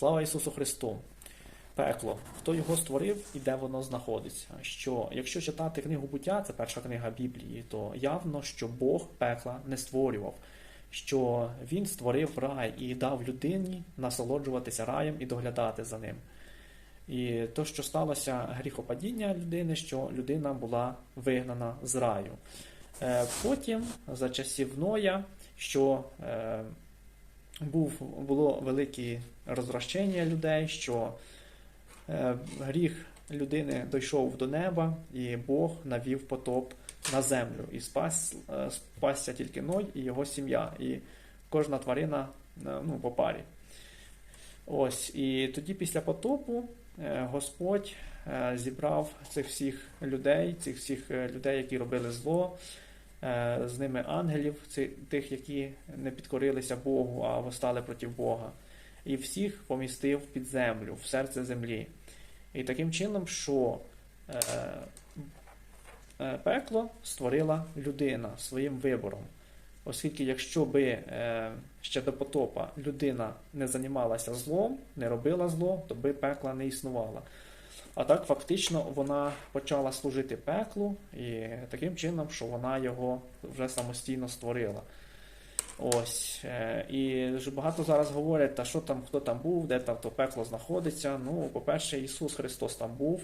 Слава Ісусу Христу! Пекло. Хто його створив і де воно знаходиться? Що якщо читати книгу буття, це перша книга Біблії, то явно, що Бог пекла не створював, що Він створив рай і дав людині насолоджуватися раєм і доглядати за ним. І то, що сталося гріхопадіння людини, що людина була вигнана з раю. Е, Потім, за часів Ноя, що е, був, було велике розрощення людей, що е, гріх людини дійшов до неба, і Бог навів потоп на землю. І спас, е, спасся тільки Ной і його сім'я, і кожна тварина е, ну, по парі. Ось, і тоді після потопу Господь зібрав цих всіх людей, цих всіх людей, які робили зло, з ними ангелів, тих, які не підкорилися Богу, а восстали проти Бога, і всіх помістив під землю, в серце землі. І таким чином, що е, е, пекло створила людина своїм вибором. Оскільки, якщо би е, ще до потопа людина не займалася злом, не робила зло, то би пекла не існувало. А так фактично вона почала служити пеклу і таким чином, що вона його вже самостійно створила. Ось. е, І багато зараз говорять, та що там, хто там був, де там то пекло знаходиться. Ну, по-перше, Ісус Христос там був,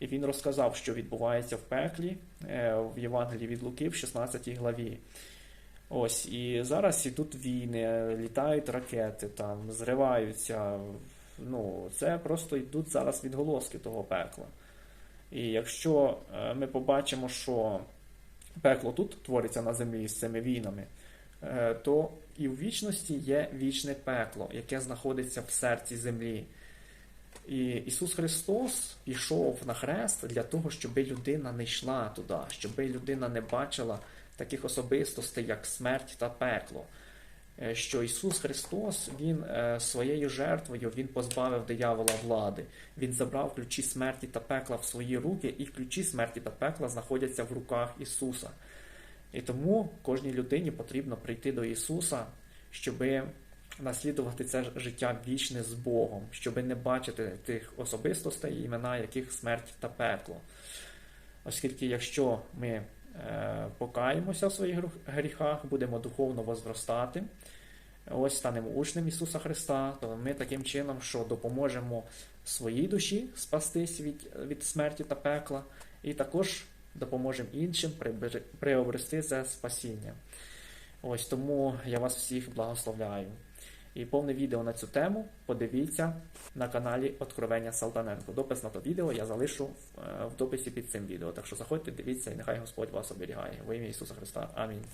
і Він розказав, що відбувається в пеклі е, в Євангелії від Луки в 16 главі. Ось, і зараз ідуть війни, літають ракети, там, зриваються. Ну, це просто йдуть зараз відголоски того пекла. І якщо е, ми побачимо, що пекло тут твориться на землі з цими війнами, е, то і в вічності є вічне пекло, яке знаходиться в серці землі. І Ісус Христос пішов на хрест для того, щоб людина не йшла туди, щоб людина не бачила таких особистостей, як смерть та пекло. Е, Що Ісус Христос, Він е, своєю жертвою Він позбавив диявола влади. Він забрав ключі смерті та пекла в свої руки, і ключі смерті та пекла знаходяться в руках Ісуса. І тому кожній людині потрібно прийти до Ісуса, щоби наслідувати це життя вічне з Богом, щоби не бачити тих особистостей, імена яких смерть та пекло. Оскільки якщо ми покаємося в своїх гріхах, будемо духовно возростати, ось станемо учнем Ісуса Христа, то ми таким чином, що допоможемо своїй душі спастись від, від смерті та пекла, і також допоможемо іншим приобрести це спасіння. Ось тому я вас всіх благословляю. І повне відео на цю тему подивіться на каналі Откровення Салтаненко. Допис на то відео я залишу в, е, дописі під цим відео. Так що заходьте, дивіться, і нехай Господь вас оберігає. Во ім'я Ісуса Христа. Амінь.